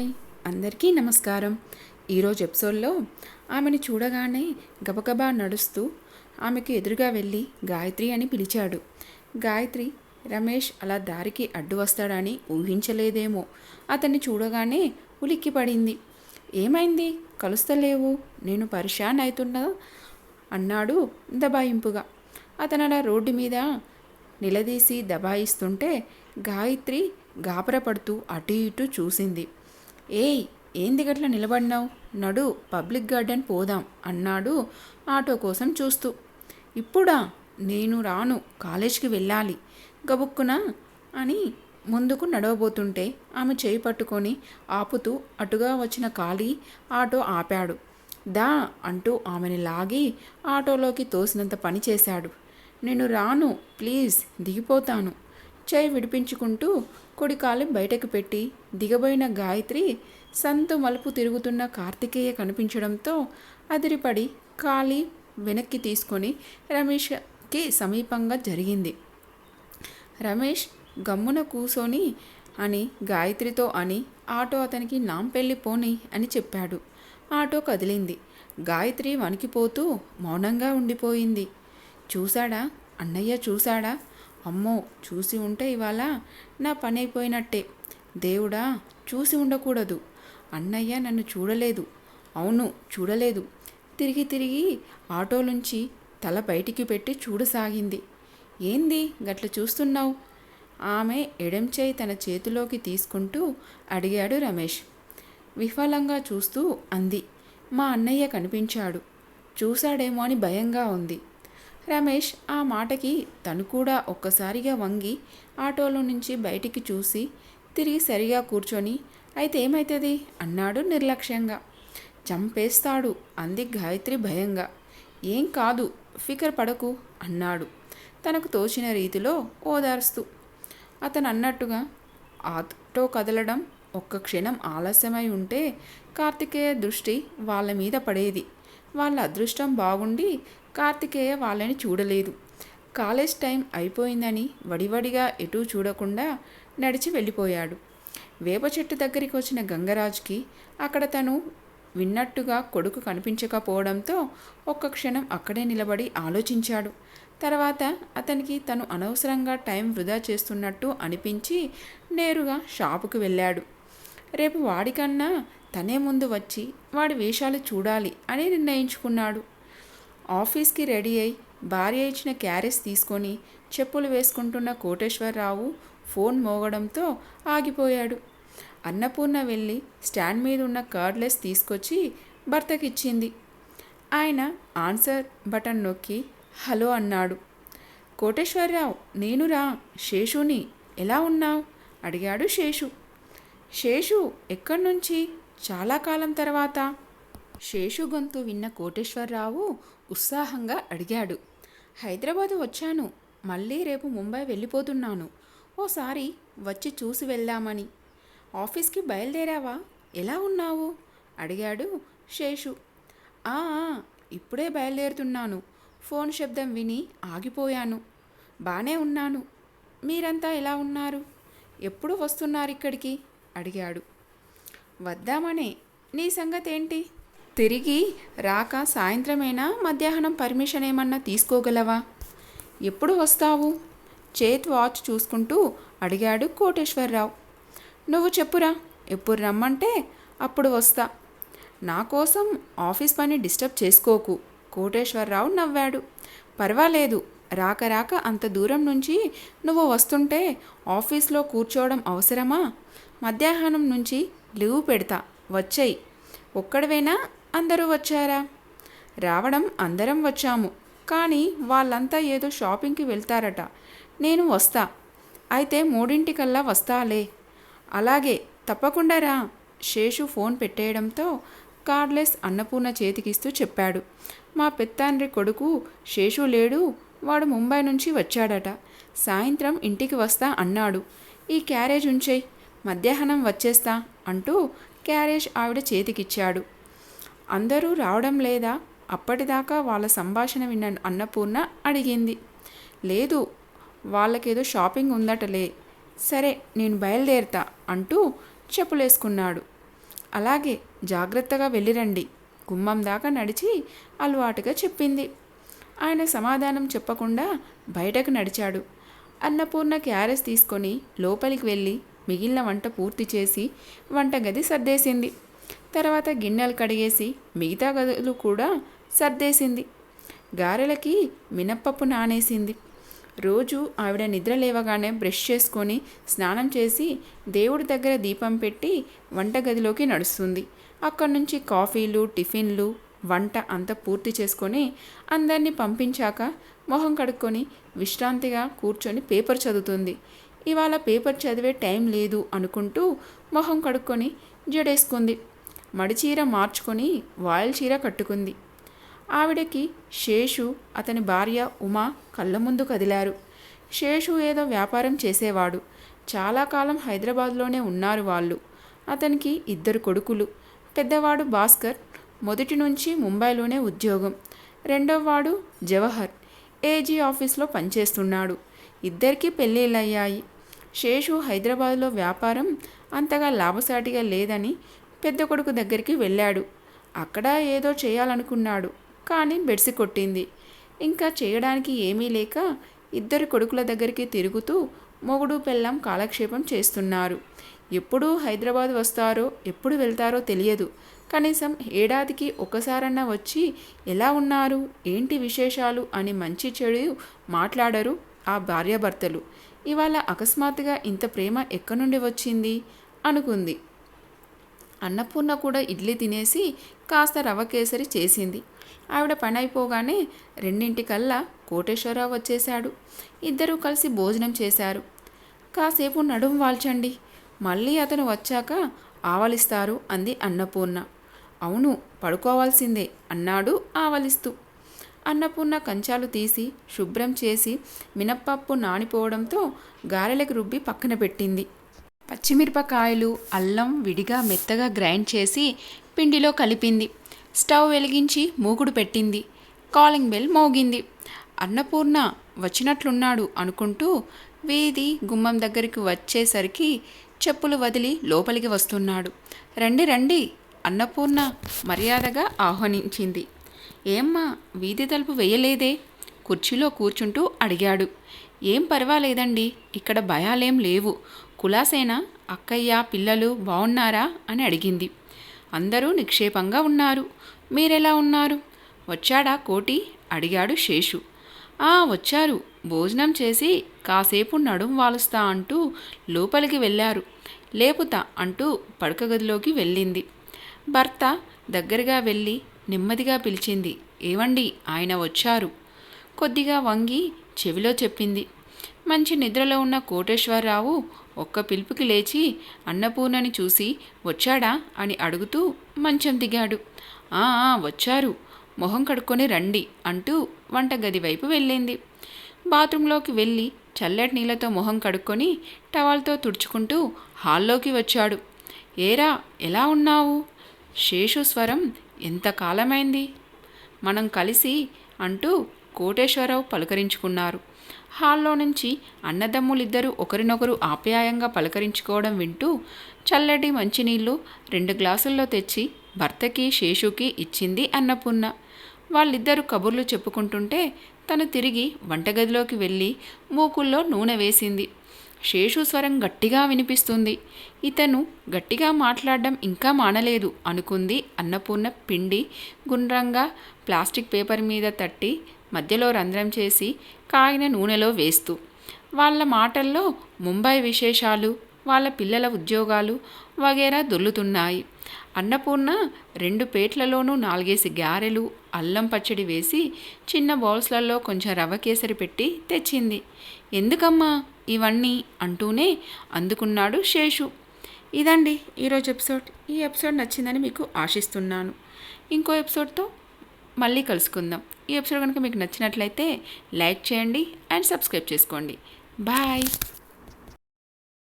Hi. అందరికీ నమస్కారం. ఈరోజు ఎపిసోడ్లో ఆమెను చూడగానే గబగబా నడుస్తూ ఆమెకు ఎదురుగా వెళ్ళి గాయత్రి అని పిలిచాడు. గాయత్రి రమేష్ అలా దారికి అడ్డు వస్తాడని ఊహించలేదేమో. అతన్ని చూడగానే ఉలిక్కి పడింది. ఏమైంది? కలుస్తలేవు. నేను పరిశాన్ అవుతున్నా అన్నాడు దబాయింపుగా. అతను అలా రోడ్డు మీద నిలదీసి దబాయిస్తుంటే గాయత్రి గాబరపడుతూ అటు ఇటు చూసింది. ఏయ్ ఏంది గట్ల నిలబడినావు? నడు పబ్లిక్ గార్డెన్ పోదాం అన్నాడు ఆటో కోసం చూస్తూ. ఇప్పుడా? నేను రాను కాలేజ్కి వెళ్ళాలి. గబుక్కున? అని ముందుకు నడవబోతుంటే ఆమె చేయి పట్టుకొని ఆపుతూ అటుగా వచ్చిన ఖాళీ ఆటో ఆపాడు. దా అంటూ ఆమెని లాగి ఆటోలోకి తోసినంత పని చేశాడు. నేను రాను ప్లీజ్ దిగిపోతాను. చేయి విడిపించుకుంటూ కుడి బయటకు పెట్టి దిగబోయిన గాయత్రి సంతు మలుపు తిరుగుతున్న కార్తికేయ కనిపించడంతో అదిరిపడి కాలి వెనక్కి తీసుకొని రమేష్కి సమీపంగా జరిగింది. రమేష్ గమ్మున కూసోని అని గాయత్రితో అని ఆటో అతనికి నాంపెళ్ళి పోని అని చెప్పాడు. ఆటో కదిలింది. గాయత్రి వణికిపోతూ మౌనంగా ఉండిపోయింది. చూశాడా? అన్నయ్య చూశాడా? అమ్మో చూసి ఉంటే ఇవాళ నా పని అయిపోయినట్టే దేవుడా చూసి ఉండకూడదు. అన్నయ్య నన్ను చూడలేదు. అవును చూడలేదు. తిరిగి తిరిగి ఆటోలోంచి తల బయటికి పెట్టి చూడసాగింది. ఏంది గట్ల చూస్తున్నావు? ఆమె ఎడం చేయి తన చేతిలోకి తీసుకుంటూ అడిగాడు రమేష్. విఫలంగా చూస్తూ అంది. మా అన్నయ్య కనిపించాడు. చూశాడేమో అని భయంగా ఉంది. రమేష్ ఆ మాటకి తను కూడా ఒక్కసారిగా వంగి ఆటోలో నుంచి బయటికి చూసి తిరిగి సరిగా కూర్చొని అయితే ఏమవుతుంది అన్నాడు నిర్లక్ష్యంగా. చంపేస్తాడు అంది గాయత్రి భయంగా. ఏం కాదు ఫికర్ పడకు అన్నాడు. తనకు తోచిన రీతిలో ఓదార్స్తూ. అతను అన్నట్టుగా ఆటో కదలడం ఒక్క క్షణం ఆలస్యమై ఉంటే కార్తికేయ దృష్టి వాళ్ళ మీద పడేది. వాళ్ళ అదృష్టం బాగుండి కార్తికేయ వాళ్ళని చూడలేదు. కాలేజ్ టైం అయిపోయిందని వడివడిగా ఎటూ చూడకుండా నడిచి వెళ్ళిపోయాడు. వేప చెట్టు దగ్గరికి వచ్చిన గంగరాజుకి అక్కడ తను విన్నట్టుగా కొడుకు కనిపించకపోవడంతో ఒక్క క్షణం అక్కడే నిలబడి ఆలోచించాడు. తర్వాత అతనికి తను అనవసరంగా టైం వృధా చేస్తున్నట్టు అనిపించి నేరుగా షాపుకు వెళ్ళాడు. రేపు వాడికన్నా తనే ముందు వచ్చి వాడి వేషాలు చూడాలి అని నిర్ణయించుకున్నాడు. ఆఫీస్కి రెడీ అయి భార్య ఇచ్చిన క్యారేజ్ తీసుకొని చెప్పులు వేసుకుంటున్న కోటేశ్వరరావు ఫోన్ మోగడంతో ఆగిపోయాడు. అన్నపూర్ణ వెళ్ళి స్టాండ్ మీద ఉన్న కార్డ్లెస్ తీసుకొచ్చి భర్తకిచ్చింది. ఆయన ఆన్సర్ బటన్ నొక్కి హలో అన్నాడు. కోటేశ్వరరావు నేనురా శేషుని ఎలా ఉన్నావు? అడిగాడు శేషు. శేషు ఎక్కడి నుంచి చాలా కాలం తర్వాత? శేషు గొంతు విన్న కోటేశ్వరరావు ఉత్సాహంగా అడిగాడు. హైదరాబాదు వచ్చాను. మళ్ళీ రేపు ముంబై వెళ్ళిపోతున్నాను. ఓసారి వచ్చి చూసి వెళ్దామని. ఆఫీస్కి బయలుదేరావా? ఎలా ఉన్నావు? అడిగాడు శేషు. "ఆ, ఇప్పుడే బయలుదేరుతున్నాను. ఫోన్ శబ్దం విని ఆగిపోయాను. బానే ఉన్నాను. మీరంతా ఎలా ఉన్నారు? ఎప్పుడు వస్తున్నారు ఇక్కడికి? అడిగాడు. వద్దామనే. నీ సంగతి ఏంటి తిరిగి రాక సాయంత్రమేనా? మధ్యాహ్నం పర్మిషన్ ఏమన్నా తీసుకోగలవా? ఎప్పుడు వస్తావు? చేత్ వాచ్ చూసుకుంటూ అడిగాడు కోటేశ్వరరావు. నువ్వు చెప్పురా ఎప్పుడు రమ్మంటే అప్పుడు వస్తా. నా కోసం ఆఫీస్ పని డిస్టర్బ్ చేసుకోకు కోటేశ్వరరావు నవ్వాడు. పర్వాలేదు రాక రాక అంత దూరం నుంచి నువ్వు వస్తుంటే ఆఫీస్లో కూర్చోవడం అవసరమా? మధ్యాహ్నం నుంచి లీవ్ పెడతా వచ్చేయి. ఒక్కడవేనా? అందరూ వచ్చారా? రావడం అందరం వచ్చాము. కానీ వాళ్ళంతా ఏదో షాపింగ్కి వెళ్తారట. నేను వస్తా. అయితే మూడింటికల్లా వస్తాలే. అలాగే తప్పకుండా రా. శేషు ఫోన్ పెట్టేయడంతో కార్డ్లెస్ అన్నపూర్ణ చేతికిస్తూ చెప్పాడు. మా పెత్తాండ్రి కొడుకు శేషు లేడు. వాడు ముంబై నుంచి వచ్చాడట. సాయంత్రం ఇంటికి వస్తా అన్నాడు. ఈ క్యారేజ్ ఉంచేయ్. మధ్యాహ్నం వచ్చేస్తా అంటూ క్యారేజ్ ఆవిడ చేతికిచ్చాడు. అందరూ రావడం లేదా అప్పటిదాకా వాళ్ళ సంభాషణ విన్న అన్నపూర్ణ అడిగింది. లేదు వాళ్ళకేదో షాపింగ్ ఉందటలే. సరే నేను బయలుదేరుతా అంటూ చెప్పులేసుకున్నాడు. అలాగే జాగ్రత్తగా వెళ్ళిరండి. గుమ్మం దాకా నడిచి అలవాటుగా చెప్పింది. ఆయన సమాధానం చెప్పకుండా బయటకు నడిచాడు. అన్నపూర్ణ క్యారెస్ తీసుకొని లోపలికి వెళ్ళి మిగిలిన వంట పూర్తి చేసి వంటగది సర్దేసింది. తర్వాత గిన్నెలు కడిగేసి మిగతా గదులు కూడా సర్దేసింది. గారెలకి మినప్పప్పు నానేసింది. రోజు ఆవిడ నిద్ర లేవగానే బ్రష్ చేసుకొని స్నానం చేసి దేవుడి దగ్గర దీపం పెట్టి వంటగదిలోకి నడుస్తుంది. అక్కడి నుంచి కాఫీలు టిఫిన్లు వంట అంతా పూర్తి చేసుకొని అందరినీ పంపించాక మొహం కడుక్కొని విశ్రాంతిగా కూర్చొని పేపర్ చదువుతుంది. ఇవాళ పేపర్ చదివే టైం లేదు అనుకుంటూ మొహం కడుక్కొని జడేసుకుంది. మడిచీర మార్చుకొని వాయల్ చీర కట్టుకుంది. ఆవిడకి శేషు అతని భార్య ఉమా కళ్ళ ముందు కదిలారు. శేషు ఏదో వ్యాపారం చేసేవాడు. చాలా కాలం హైదరాబాద్లోనే ఉన్నారు వాళ్ళు. అతనికి ఇద్దరు కొడుకులు. పెద్దవాడు భాస్కర్ మొదటి నుంచి ముంబైలోనే ఉద్యోగం. రెండోవాడు జవహర్ ఏజీ ఆఫీస్లో పనిచేస్తున్నాడు. ఇద్దరికీ పెళ్ళిళ్ళయ్యాయి. శేషు హైదరాబాద్లో వ్యాపారం అంతగా లాభసాటిగా లేదని పెద్ద కొడుకు దగ్గరికి వెళ్ళాడు. అక్కడ ఏదో చేయాలనుకున్నాడు కానీ బెడ్సి కొట్టింది. ఇంకా చేయడానికి ఏమీ లేక ఇద్దరు కొడుకుల దగ్గరికి తిరుగుతూ మొగుడు పెళ్ళం కాలక్షేపం చేస్తున్నారు. ఎప్పుడు హైదరాబాద్ వస్తారో ఎప్పుడు వెళ్తారో తెలియదు. కనీసం ఏడాదికి ఒకసారన్నా వచ్చి ఎలా ఉన్నారు? ఏంటి విశేషాలు? అని మంచి చెడు మాట్లాడరు ఆ భార్యాభర్తలు. ఇవాళ అకస్మాత్తుగా ఇంత ప్రేమ ఎక్కడి నుండి వచ్చింది? అనుకుంది. అన్నపూర్ణ కూడా ఇడ్లీ తినేసి కాస్త రవ కేసరి చేసింది. ఆవిడ పని అయిపోగానే రెండింటికల్లా కోటేశ్వరరావు వచ్చేశాడు. ఇద్దరూ కలిసి భోజనం చేశారు. కాసేపు నడుం వాల్చండి. మళ్ళీ అతను వచ్చాక ఆవలిస్తారు అంది అన్నపూర్ణ. అవును పడుకోవాల్సిందే అన్నాడు ఆవలిస్తూ. అన్నపూర్ణ కంచాలు తీసి శుభ్రం చేసి మినప్పప్పు నానిపోవడంతో గారెలకు రుబ్బి పక్కన పెట్టింది. పచ్చిమిరపకాయలు అల్లం విడిగా మెత్తగా గ్రైండ్ చేసి పిండిలో కలిపింది. స్టవ్ వెలిగించి మూకుడు పెట్టింది. కాలింగ్ బెల్ మోగింది. అన్నపూర్ణ వచ్చినట్లున్నాడు అనుకుంటూ వీధి గుమ్మం దగ్గరికి వచ్చేసరికి చెప్పులు వదిలి లోపలికి వస్తున్నాడు. రండి రండి అన్నపూర్ణ మర్యాదగా ఆహ్వానించింది. ఏమ్మా వీధి తలుపు వేయలేదే? కుర్చీలో కూర్చుంటూ అడిగాడు. ఏం పర్వాలేదండి ఇక్కడ భయాలేం లేవు. కులాసేన అక్కయ్య పిల్లలు బాగున్నారా అని అడిగింది. అందరూ నిక్షేపంగా ఉన్నారు. మీరెలా ఉన్నారు? వచ్చాడా కోటి? అడిగాడు శేషు. ఆ వచ్చారు. భోజనం చేసి కాసేపు నడుం వాలుస్తా అంటూ లోపలికి వెళ్ళారు. లేపుతా అంటూ పడక గదిలోకి వెళ్ళింది. భర్త దగ్గరగా వెళ్ళి నెమ్మదిగా పిలిచింది. ఏవండి ఆయన వచ్చారు. కొద్దిగా వంగి చెవిలో చెప్పింది. మంచి నిద్రలో ఉన్న కోటేశ్వరరావు ఒక్క పిలుపుకి లేచి అన్నపూర్ణని చూసి వచ్చాడా? అని అడుగుతూ మంచం దిగాడు. ఆ వచ్చారు. మొహం కడుక్కొని రండి అంటూ వంటగది వైపు వెళ్ళింది. బాత్రూంలోకి వెళ్ళి చల్లటి నీళ్ళతో మొహం కడుక్కొని టవల్తో తుడుచుకుంటూ హాల్లోకి వచ్చాడు. ఏరా ఎలా ఉన్నావు? శేషు స్వరం ఎంత కాలమైంది? మనం కలిసి అంటూ కోటేశ్వరరావు పలకరించుకున్నారు. హాల్లో నుంచి అన్నదమ్ములిద్దరూ ఒకరినొకరు ఆప్యాయంగా పలకరించుకోవడం వింటూ చల్లటి మంచినీళ్ళు రెండు గ్లాసుల్లో తెచ్చి భర్తకి శేషుకి ఇచ్చింది అన్నపూర్ణ. వాళ్ళిద్దరూ కబుర్లు చెప్పుకుంటుంటే తను తిరిగి వంటగదిలోకి వెళ్ళి మూకుల్లో నూనె వేసింది. శేషు స్వరం గట్టిగా వినిపిస్తుంది. ఇతను గట్టిగా మాట్లాడడం ఇంకా మానలేదు అనుకుంది అన్నపూర్ణ పిండి గుండ్రంగా ప్లాస్టిక్ పేపర్ మీద తట్టి మధ్యలో రంధ్రం చేసి కాగిన నూనెలో వేస్తూ వాళ్ళ మాటల్లో ముంబై విశేషాలు వాళ్ళ పిల్లల ఉద్యోగాలు వగేరా దొల్లుతున్నాయి అన్నపూర్ణ రెండు పేట్లలోనూ నాలుగేసి గారెలు అల్లం పచ్చడి వేసి చిన్న బౌల్స్లలో కొంచెం రవ్వ కేసరి పెట్టి తెచ్చింది. ఎందుకమ్మా ఇవన్నీ అంటూనే అందుకున్నాడు శేషు. ఇదండి ఈరోజు ఎపిసోడ్. ఈ ఎపిసోడ్ నచ్చిందని మీకు ఆశిస్తున్నాను. ఇంకో ఎపిసోడ్తో మళ్ళీ కలుసుకుందాం. ఈ ఎపిసోడ్ కనుక మీకు నచ్చినట్లయితే లైక్ చేయండి అండ్ సబ్స్క్రైబ్ చేసుకోండి. బాయ్.